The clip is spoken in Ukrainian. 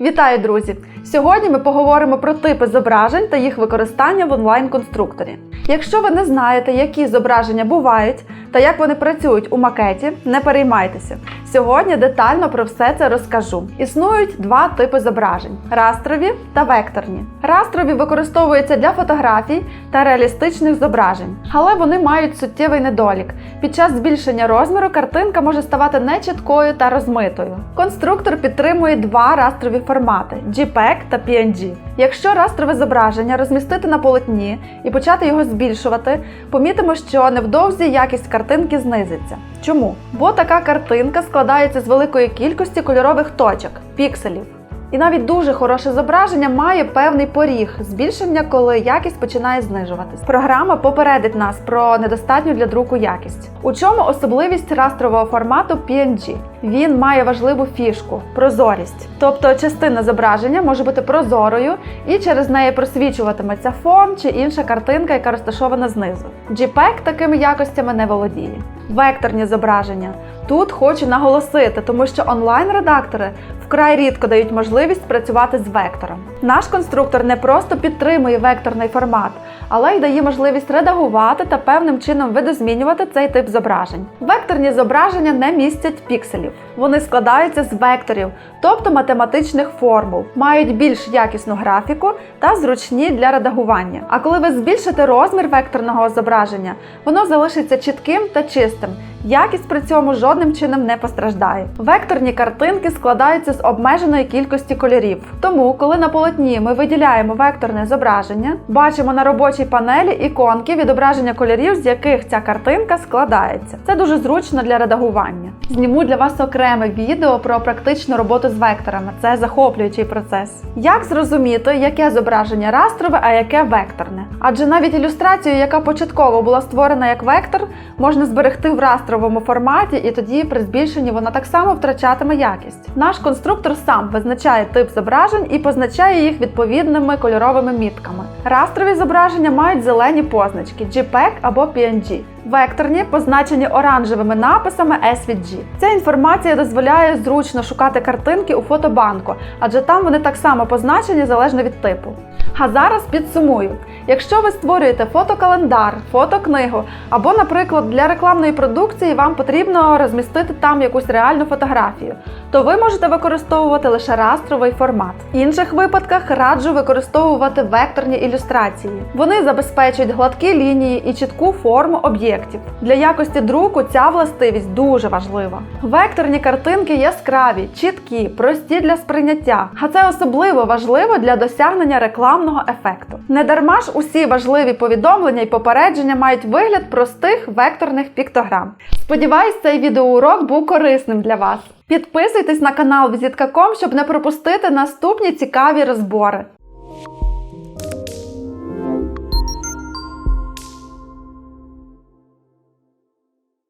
Вітаю, друзі! Сьогодні ми поговоримо про типи зображень та їх використання в онлайн-конструкторі. Якщо ви не знаєте, які зображення бувають та як вони працюють у макеті, не переймайтеся. Сьогодні детально про все це розкажу. Існують два типи зображень: растрові та векторні. Растрові використовуються для фотографій та реалістичних зображень, але вони мають суттєвий недолік. Під час збільшення розміру картинка може ставати нечіткою та розмитою. Конструктор підтримує два растрові формати JPEG та PNG. Якщо растрове зображення розмістити на полотні і почати його збільшувати, помітимо, що невдовзі якість картинки знизиться. Чому? Бо така картинка складається з великої кількості кольорових точок пікселів. І навіть дуже хороше зображення має певний поріг збільшення, коли якість починає знижуватись. Програма попередить нас про недостатню для друку якість. У чому особливість растрового формату PNG? Він має важливу фішку прозорість. Тобто частина зображення може бути прозорою і через неї просвічуватиметься фон чи інша картинка, яка розташована знизу. JPEG такими якостями не володіє. Векторні зображення. Тут хочу наголосити, тому що онлайн-редактори вкрай рідко дають можливість працювати з вектором. Наш конструктор не просто підтримує векторний формат, але й дає можливість редагувати та певним чином видозмінювати цей тип зображень. Векторні зображення не містять пікселів. Вони складаються з векторів, тобто математичних формул, мають більш якісну графіку та зручні для редагування. А коли ви збільшите розмір векторного зображення, воно залишиться чітким та чистим. Якість при цьому жодним чином не постраждає. Векторні картинки складаються з обмеженої кількості кольорів. Тому, коли на полотні ми виділяємо векторне зображення, бачимо на робочій панелі іконки відображення кольорів, з яких ця картинка складається. Це дуже зручно для редагування. Зніму для вас окреме відео про практичну роботу з векторами. Це захоплюючий процес. Як зрозуміти, яке зображення растрове, а яке векторне? Адже навіть ілюстрацію, яка початково була створена як вектор, можна зберегти в растровому форматі, і тоді при збільшенні вона так само втрачатиме якість. Наш конструктор сам визначає тип зображень і позначає їх відповідними кольоровими мітками. Растрові зображення мають зелені позначки JPEG або PNG. Векторні позначені оранжевими написами SVG. Ця інформація дозволяє зручно шукати картинки у фотобанку, адже там вони так само позначені залежно від типу. А зараз підсумую: якщо ви створюєте фотокалендар, фотокнигу або, наприклад, для рекламної продукції вам потрібно розмістити там якусь реальну фотографію, то ви можете використовувати лише растровий формат. В інших випадках раджу використовувати векторні ілюстрації. Вони забезпечують гладкі лінії і чітку форму об'єктів. Для якості друку ця властивість дуже важлива. Векторні картинки яскраві, чіткі, прості для сприйняття, а це особливо важливо для досягнення рекламного ефекту. Недарма ж усі важливі повідомлення і попередження мають вигляд простих векторних піктограм. Сподіваюсь, цей відеоурок був корисним для вас. Підписуйтесь на канал Візитка.ком, щоб не пропустити наступні цікаві розбори.